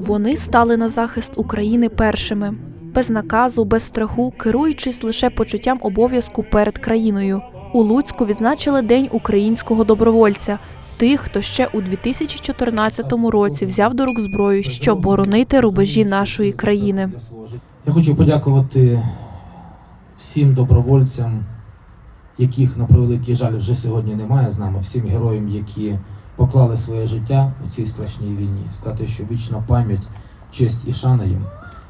Вони стали на захист України першими, без наказу, без страху, керуючись лише почуттям обов'язку перед країною. У Луцьку відзначили День українського добровольця. Тих, хто ще у 2014 році взяв до рук зброю, щоб боронити рубежі нашої країни. Я хочу подякувати всім добровольцям, яких на превеликий жаль вже сьогодні немає з нами, всім героям, які поклали своє життя у цій страшній війні. Сказати, що вічна пам'ять, честь і шана їм.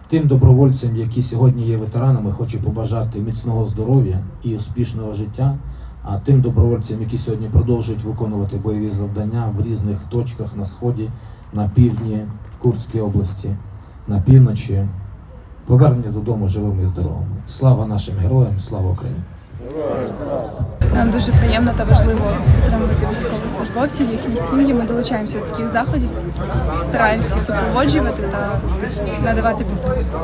Тим добровольцям, які сьогодні є ветеранами, хочу побажати міцного здоров'я і успішного життя. А тим добровольцям, які сьогодні продовжують виконувати бойові завдання в різних точках на сході, на півдні Курської області, на півночі, повернення додому живими і здоровими. Слава нашим героям, слава Україні! Нам дуже приємно та важливо підтримувати військовослужбовців, їхні сім'ї. Ми долучаємося до таких заходів, стараємося супроводжувати та надавати підтримку.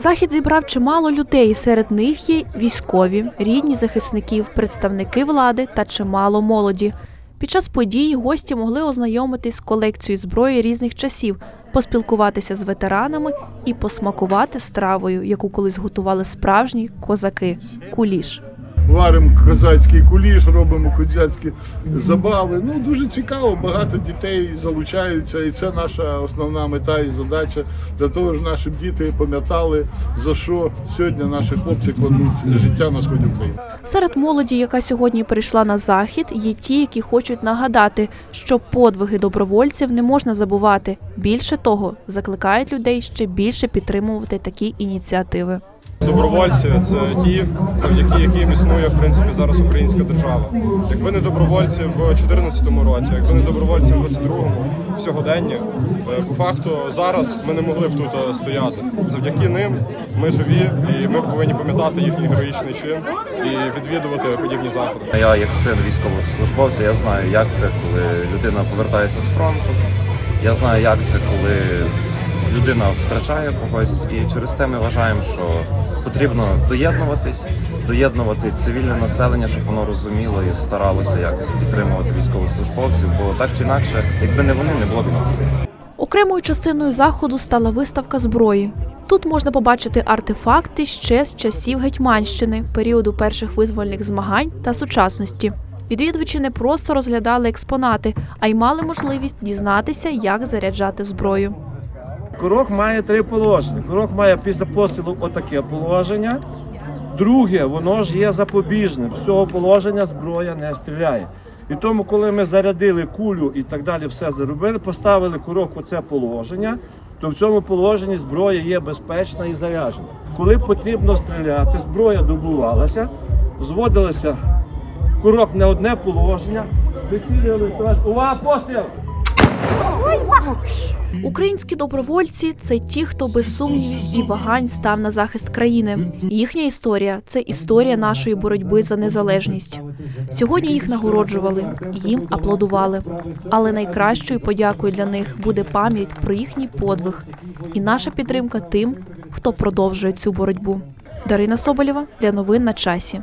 Захід зібрав чимало людей. Серед них є військові, рідні захисників, представники влади та чимало молоді. Під час події гості могли ознайомитись з колекцією зброї різних часів, поспілкуватися з ветеранами і посмакувати стравою, яку колись готували справжні козаки куліш. Варимо козацький куліш, робимо козацькі забави. Ну дуже цікаво, багато дітей залучаються, і це наша основна мета і задача для того, щоб наші діти пам'ятали за що сьогодні наші хлопці кладуть життя на сході України. Серед молоді, яка сьогодні прийшла на захід, є ті, які хочуть нагадати, що подвиги добровольців не можна забувати. Більше того, закликають людей ще більше підтримувати такі ініціативи. Добровольці це ті, завдяки яким існує в принципі зараз українська держава. Якби не добровольці в 2014 році, якби не добровольці в 22-му, в сьогодення, е, по факту зараз ми не могли б тут е, стояти. Завдяки ним ми живі, і ми повинні пам'ятати їхній героїчний чин і відвідувати подібні заходи. Я, як син військовослужбовця, я знаю, як це, коли людина повертається з фронту. Я знаю, як це, коли людина втрачає когось, і через те ми вважаємо, що потрібно доєднуватись, доєднувати цивільне населення, щоб воно розуміло і старалося якось підтримувати військовослужбовців, бо так чи інакше, якби не вони, не було б нас. Окремою частиною заходу стала виставка зброї. Тут можна побачити артефакти ще з часів Гетьманщини, періоду перших визвольних змагань та сучасності. Відвідувачі не просто розглядали експонати, а й мали можливість дізнатися, як заряджати зброю. Курок має три положення. Курок має після пострілу отаке положення. Друге, воно ж є запобіжним. З цього положення зброя не стріляє. І тому, коли ми зарядили кулю і так далі, все зробили, поставили курок у це положення, то в цьому положенні зброя є безпечна і заряджена. Коли потрібно стріляти, зброя добувалася, зводилося курок не одне положення, вицілювали, увага, постріл! Українські добровольці це ті, хто без сумнівів і вагань став на захист країни. Їхня історія це історія нашої боротьби за незалежність. Сьогодні їх нагороджували, їм аплодували. Але найкращою подякою для них буде пам'ять про їхній подвиг і наша підтримка тим, хто продовжує цю боротьбу. Дарина Соболєва для новин на часі.